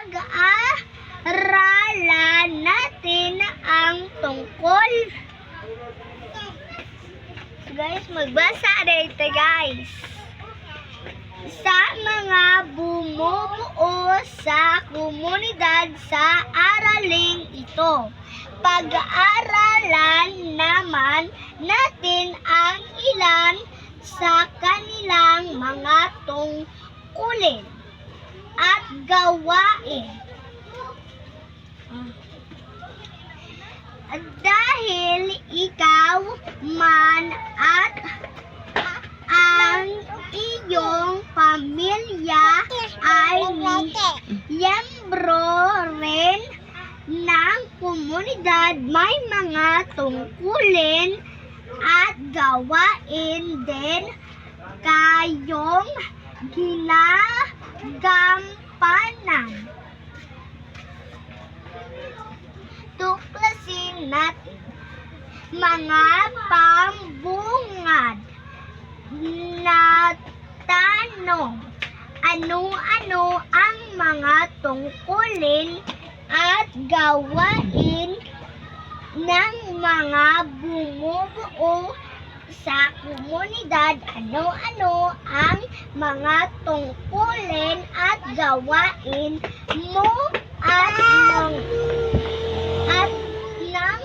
Pag-aaralan natin ang tungkol. Guys, magbasa dito guys. Sa mga bumubuo sa komunidad sa araling ito. Pag-aaralan naman natin ang ilan sa kanilang mga tungkulin at gawain. Dahil ikaw man at ang iyong pamilya ay miyembro rin ng komunidad, may mga tungkulin at gawain din kayong ginagampanan. Tuklasin natin mga pambungad na tanong. Ano-ano ang mga tungkulin at gawain ng mga bumubuo sa komunidad? Ano-ano ang mga tungkulin at gawain mo at ng at ng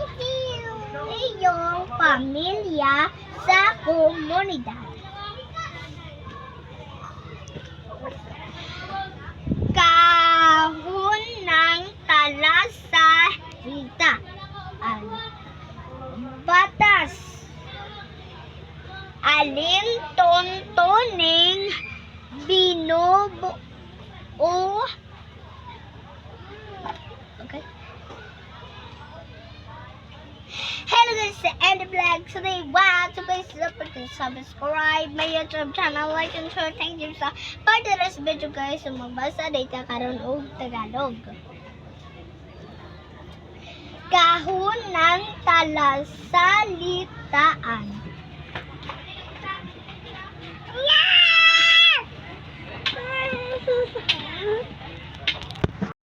iyong pamilya sa komunidad? kahon ng talasahita. Batas. Alin tuntuning binubuo. Okay. Hello guys, it's Andy Black. Today, wow, dapat kayo subscribe my YouTube channel, like and share. Thank you sa para sa video guys, so magbasa data karon og Tagalog. Kahon ng talasalitaan.